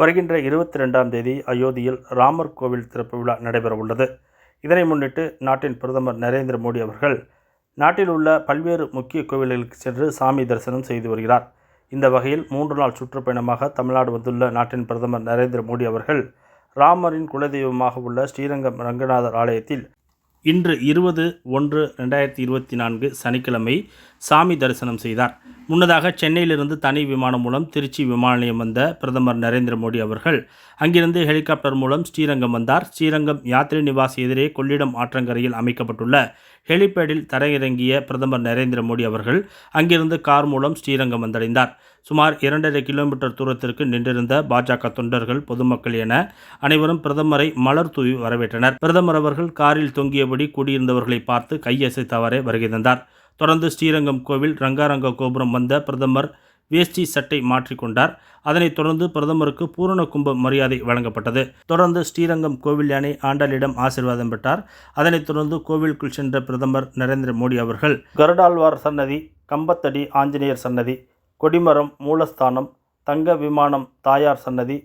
வருகின்ற இருபத்தி ரெண்டாம் தேதி அயோத்தியில் ராமர் கோவில் திறப்பு விழா நடைபெறவுள்ளது. இதனை முன்னிட்டு நாட்டின் பிரதமர் நரேந்திர மோடி அவர்கள் நாட்டில் உள்ள பல்வேறு முக்கிய கோவில்களுக்கு சென்று சாமி தரிசனம் செய்து வருகிறார். இந்த வகையில் மூன்று நாள் சுற்றுப்பயணமாக தமிழ்நாடு வந்துள்ள நாட்டின் பிரதமர் நரேந்திர மோடி அவர்கள் ராமரின் குலதெய்வமாக உள்ள ஸ்ரீரங்கம் ரங்கநாதர் ஆலயத்தில் இன்று இருபது ஒன்று ரெண்டாயிரத்தி இருபத்தி நான்கு சனிக்கிழமை சாமி தரிசனம் செய்தார். முன்னதாக சென்னையிலிருந்து தனி விமானம் மூலம் திருச்சி விமான நிலையம் வந்த பிரதமர் நரேந்திர மோடி அவர்கள் அங்கிருந்து ஹெலிகாப்டர் மூலம் ஸ்ரீரங்கம் வந்தார். ஸ்ரீரங்கம் யாத்ரி நிவாஸ் எதிரே கொள்ளிடம் ஆற்றங்கரையில் அமைக்கப்பட்டுள்ள ஹெலிபேடில் தரையிறங்கிய பிரதமர் நரேந்திர மோடி அவர்கள் அங்கிருந்து கார் மூலம் ஸ்ரீரங்கம் வந்தடைந்தார். சுமார் இரண்டரை கிலோமீட்டர் தூரத்திற்கு நின்றிருந்த பாஜக தொண்டர்கள் பொதுமக்கள் என அனைவரும் பிரதமரை மலர் தூவி வரவேற்றனர். பிரதமர் அவர்கள் காரில் தொங்கியபடி கூடியிருந்தவர்களை பார்த்து கையசைத்தவாறே வருகை தந்தார். தொடர்ந்து ஸ்ரீரங்கம் கோவில் ரங்காரங்க கோபுரம் வந்த பிரதமர் வேஷ்டி சட்டை மாற்றிக்கொண்டார் அதனைத் தொடர்ந்து பிரதமருக்கு பூரண கும்ப மரியாதை வழங்கப்பட்டது. தொடர்ந்து ஸ்ரீரங்கம் கோவில் யானை ஆண்டாளிடம் ஆசீர்வாதம் பெற்றார். அதனைத் தொடர்ந்து கோவிலுக்குள் சென்ற பிரதமர் நரேந்திர மோடி அவர்கள் கருடாழ்வார் சன்னதி கம்பத்தடி ஆஞ்சநேயர் சன்னதி கொடிமரம் மூலஸ்தானம் தங்க விமானம் தாயார் சன்னதி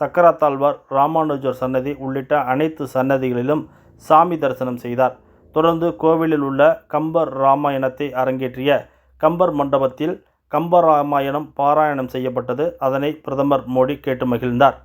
சக்கராத்தாழ்வார் ராமானுஜர் சன்னதி உள்ளிட்ட அனைத்து சன்னதிகளிலும் சாமி தரிசனம் செய்தார். தொடர்ந்து கோவிலில் உள்ள கம்பர் ராமாயணத்தை அரங்கேற்றிய கம்பர் மண்டபத்தில் கம்பராமாயணம் பாராயணம் செய்யப்பட்டது. அதனை பிரதமர் மோடி கேட்டு மகிழ்ந்தார்.